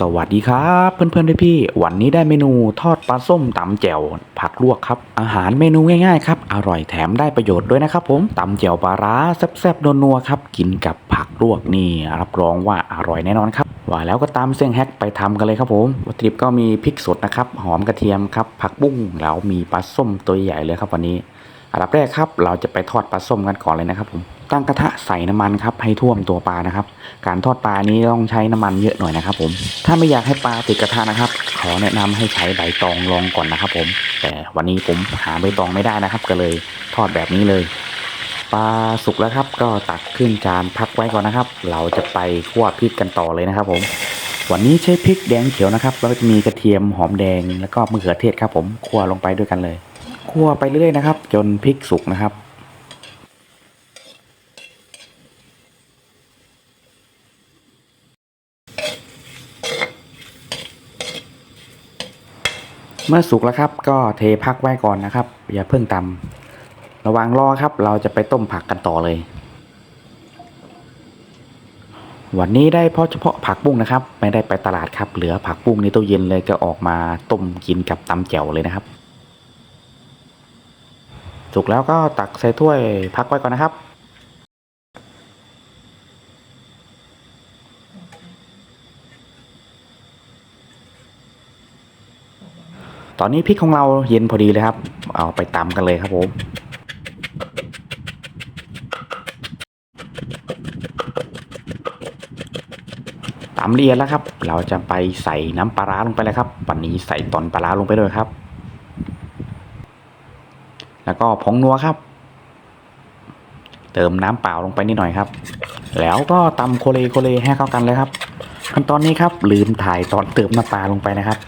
สวัสดีครับเพื่อนๆพี่ๆวันนี้ได้เมนูทอดปลาส้มตำแจ่วผักลวกครับ อาหารเมนูง่ายๆครับอร่อยแถมได้ประโยชน์ด้วยนะครับ ผมตำแจ่วปลาร้าแซ่บๆนัวๆครับกินกับผักลวกนี่รับรองว่าอร่อยแน่นอนครับว่าแล้วก็ตามเส้นแฮกไปทำกันเลยครับผมวัตถุดิบก็มีพริกสดนะครับหอมกระเทียมครับผักบุ้งแล้วมีปลาส้มตัวใหญ่เลยครับวันนี้อันดับแรกครับเราจะไปทอดปลาส้มกันก่อนเลยนะครับผม ตั้งกระทะใส่น้ำมันครับให้ท่วมตัวปลานะครับ การทอดปลานี้ต้องใช้น้ำมันเยอะหน่อยนะครับผมถ้าไม่อยากให้ปลาติดกระทะนะครับ ขอแนะนำให้ใช้ใบตองรองก่อนนะครับ ผม แต่วันนี้ผมหาใบตองไม่ได้นะครับ ก็เลยทอดแบบนี้เลยปลาสุกแล้วครับ ก็ตักขึ้นจานพักไว้ก่อนนะครับ เราจะไปคั่วพริกกันต่อเลยนะครับ ผม วันนี้ใช้พริกแดงเขียวนะครับแล้วก็จะมีกระเทียมหอมแดงแล้วก็มะเขือเทศครับ ผมคั่วลงไปด้วยกันเลยคั่วไปเรื่อยๆนะครับ จนพริกสุกนะครับ เมื่อสุกแล้วครับ ก็เทพักไว้ก่อนนะครับ อย่าเพิ่งตำระวังรอครับ เราจะไปต้มผักกันต่อเลย วันนี้ได้เพราะเฉพาะผักบุ้งนะครับ ไม่ได้ไปตลาดครับ เหลือผักบุ้งในตู้เย็นเลยก็ออกมาต้มกินกับตำแจ่วเลยนะครับ สุกแล้วก็ตักใส่ถ้วยพักไว้ก่อนนะครับ ตอนนี้พริกของเราเย็นพอดีเลยครับ เอาไปตำกันเลยครับผมตำเอียดแล้วครับ เราจะไปใส่น้ำปลาร้าลงไปเลยครับ วันนี้ใส่ตอนปลาร้าลงไปด้วยครับ แล้วก็ผงนัวครับ เติมน้ำเปล่าลงไปนิดหน่อยครับ แล้วก็ตำโคเลโคเลให้เข้ากันเลยครับขั้นตอนนี้ครับลืมถ่ายตอนเติมน้ำปลาลงไปนะครับ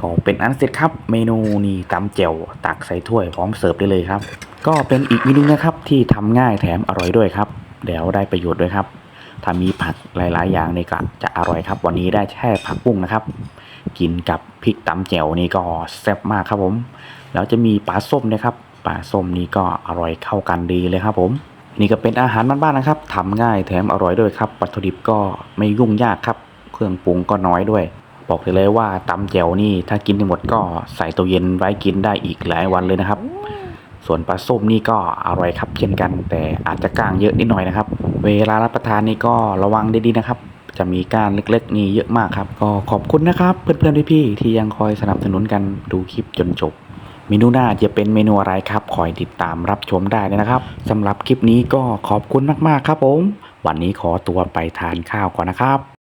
ก็เป็นอันเสร็จครับเมนูนี่ตำแจ่วตักใส่ถ้วยพร้อมเสิร์ฟได้เลยครับ ก็เป็นอีกเมนูนะครับที่ทำง่ายแถมอร่อยด้วยครับเดี๋ยวได้ประโยชน์ด้วยครับ ถ้ามีผักหลาย ๆ อย่างนี่ก็จะอร่อยครับ วันนี้ได้แค่ผักบุ้งนะครับ กินกับพริกตำแจ่วนี่ก็แซ่บมากครับผม แล้วจะมีปลาส้มนะครับปลาส้มนี่ก็อร่อยเข้ากันดีเลยครับ ผม นี่ก็เป็นอาหารบ้านๆนะครับทำง่ายแถมอร่อยด้วยครับวัตถุดิบก็ไม่ยุ่งยากครับ เครื่องปรุงก็น้อยด้วย บอกเลยเลยว่าตำแจ่วนี่ถ้ากินไม่หมดก็ใส่ตู้เย็นไว้กินได้อีกหลายวันเลยนะครับ ส่วนปลาส้มนี่ก็อร่อยครับ เช่นกัน แต่อาจจะก้างเยอะนิดหน่อยนะครับ เวลารับประทานนี่ก็ระวังดีๆนะครับ จะมีก้านเล็กๆ นี่เยอะมากครับ ก็ขอบคุณนะครับ เพื่อนๆพี่ๆที่ยังคอยสนับสนุนกันดูคลิปจนจบเมนูหน้าจะเป็นเมนูอะไรครับคอยติดตามรับชมได้เลยนะครับสำหรับคลิปนี้ก็ขอบคุณมากๆครับผม วันนี้ขอตัวไปทานข้าวก่อนนะครับ